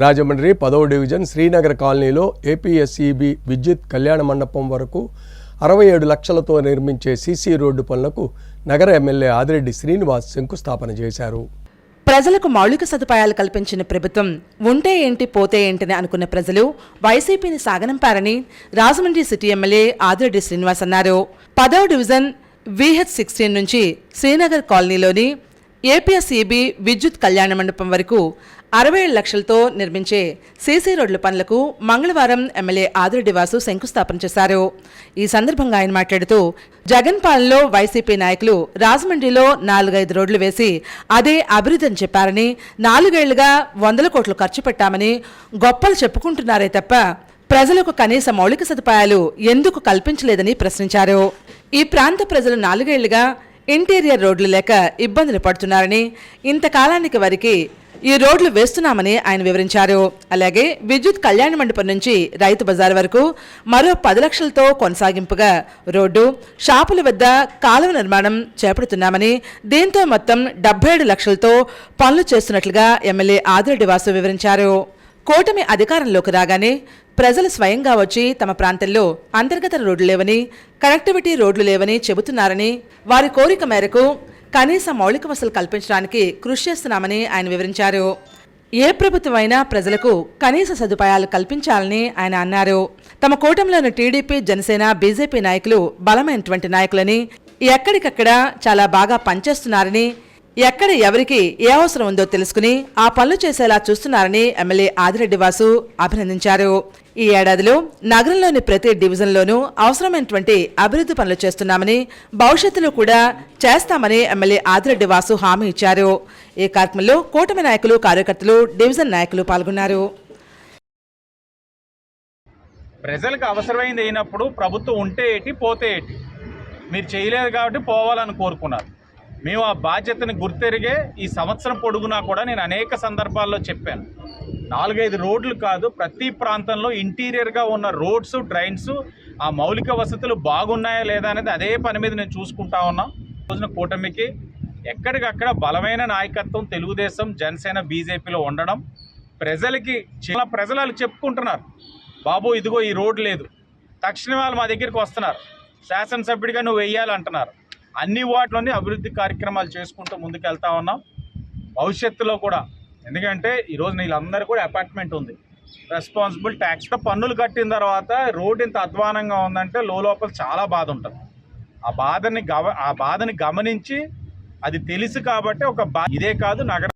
రాజమండ్రి పదవ డివిజన్ శ్రీనగర్ కాలనీలో ఏపీఎస్ఈబి విద్యుత్ కళ్యాణ మండపం వరకు అరవై ఏడు లక్షలతో నిర్మించే సీసీ రోడ్డు పనులకు నగర ఎమ్మెల్యే ఆదిరెడ్డి శ్రీనివాస్ శంకుస్థాపన చేశారు. ప్రజలకు మౌలిక సదుపాయాలు కల్పించిన ప్రభుత్వం ఉంటే ఏంటి పోతే ఏంటని అనుకున్న ప్రజలు వైసీపీని సాగనంపారని రాజమండ్రి సిటీ ఎమ్మెల్యే ఆదిరెడ్డి శ్రీనివాస్ అన్నారు. పదవ డివిజన్ విహెచ్ సిక్స్టీన్ నుంచి శ్రీనగర్ కాలనీలోని ఏపీఎస్ఈబి విద్యుత్ కళ్యాణ మండపం వరకు అరవై ఏడు లక్షలతో నిర్మించే సీసీ రోడ్ల పనులకు మంగళవారం ఎమ్మెల్యే ఆదిరెడ్డి వాసు శంకుస్థాపన చేశారు. ఈ సందర్భంగా ఆయన మాట్లాడుతూ జగన్ పాలనలో వైసీపీ నాయకులు రాజమండ్రిలో నాలుగైదు రోడ్లు వేసి అదే అభివృద్ధి అని చెప్పారని నాలుగేళ్ళుగా వందల కోట్లు ఖర్చు పెట్టామని గొప్పలు చెప్పుకుంటున్నారే తప్ప ప్రజలకు కనీస మౌలిక సదుపాయాలు ఎందుకు కల్పించలేదని ప్రశ్నించారు. ఈ ప్రాంత ప్రజలు నాలుగేళ్ళుగా ఇంటీరియర్ రోడ్లు లేక ఇబ్బందులు పడుతున్నారని ఇంతకాలానికి వారికి ఈ రోడ్లు వేస్తున్నామని ఆయన వివరించారు. అలాగే విద్యుత్ కళ్యాణ మండపం నుంచి రైతు బజార్ వరకు మరో పది లక్షలతో కొనసాగింపుగా రోడ్డు షాపుల వద్ద కాలువ నిర్మాణం చేపడుతున్నామని దీంతో మొత్తం డెబ్బై ఏడు లక్షలతో పనులు చేస్తున్నట్లుగా ఎమ్మెల్యే ఆదిరెడ్డి వాసు వివరించారు. కూటమి అధికారంలోకి రాగానే ప్రజలు స్వయంగా వచ్చి తమ ప్రాంతంలో అంతర్గత రోడ్లు లేవని కనెక్టివిటీ రోడ్లు లేవని చెబుతున్నారని వారి కోరిక మేరకు కనీస మౌలిక వసతులు కల్పించడానికి కృషి చేస్తున్నామని ఆయన వివరించారు. ఏ ప్రభుత్వమైనా ప్రజలకు కనీస సదుపాయాలు కల్పించాలని ఆయన అన్నారు. తమ కూటమిలోని టీడీపీ జనసేన బీజేపీ నాయకులు బలమైనటువంటి నాయకులని ఎక్కడికక్కడ చాలా బాగా పనిచేస్తున్నారని ఎక్కడ ఎవరికి ఏ అవసరం ఉందో తెలుసుకుని ఆ పనులు చేసేలా చూస్తున్నారని ఎమ్మెల్యే ఆదిరెడ్డి వాసు అభినందించారు. ఈ ఏడాదిలో నగరంలోని ప్రతి డివిజన్లోనూ అవసరమైనటువంటి అభివృద్ధి పనులు చేస్తున్నామని భవిష్యత్తులో కూడా చేస్తామని ఎమ్మెల్యే ఆదిరెడ్డి వాసు హామీ ఇచ్చారు. ఈ కార్యక్రమంలో కూటమి నాయకులు కార్యకర్తలు డివిజన్ నాయకులు పాల్గొన్నారు. ప్రజలకు అవసరమైంది అయినప్పుడు ప్రభుత్వం ఉంటే ఏటి పోతే ఏటి? మీరు చేయలేదు కాబట్టి పోవాలని కోరుకున్నారు. మేము ఆ బాధ్యతని గుర్తెరిగే ఈ సంవత్సరం పొడుగునా కూడా నేను అనేక సందర్భాల్లో చెప్పాను. నాలుగైదు రోడ్లు కాదు ప్రతి ప్రాంతంలో ఇంటీరియర్గా ఉన్న రోడ్స్ డ్రైన్స్ ఆ మౌలిక వసతులు బాగున్నాయా లేదా అనేది అదే పని మీద నేను చూసుకుంటా ఉన్నా. రోజున కూటమికి ఎక్కడికక్కడ బలమైన నాయకత్వం తెలుగుదేశం జనసేన బీజేపీలో ఉండడం ప్రజలకి చాలా ప్రజలు వాళ్ళు చెప్పుకుంటున్నారు. బాబు ఇదిగో ఈ రోడ్ లేదు. తక్షణమే వాళ్ళు మా దగ్గరికి వస్తున్నారు. శాసనసభ్యుడిగా నువ్వు వెయ్యాలంటున్నారు. అన్ని వాటిలోని అభివృద్ధి కార్యక్రమాలు చేసుకుంటూ ముందుకెళ్తా ఉన్నాం. భవిష్యత్తులో కూడా. ఎందుకంటే ఈరోజు వీళ్ళందరూ కూడా అపార్ట్మెంట్ ఉంది. రెస్పాన్సిబుల్ ట్యాక్స్తో పన్నులు కట్టిన తర్వాత రోడ్ ఇంత అధ్వానంగా ఉందంటే లోపల చాలా బాధ ఉంటుంది. ఆ బాధని గవ ఆ బాధని గమనించి అది తెలుసు కాబట్టి ఒక బా ఇదే కాదు నగర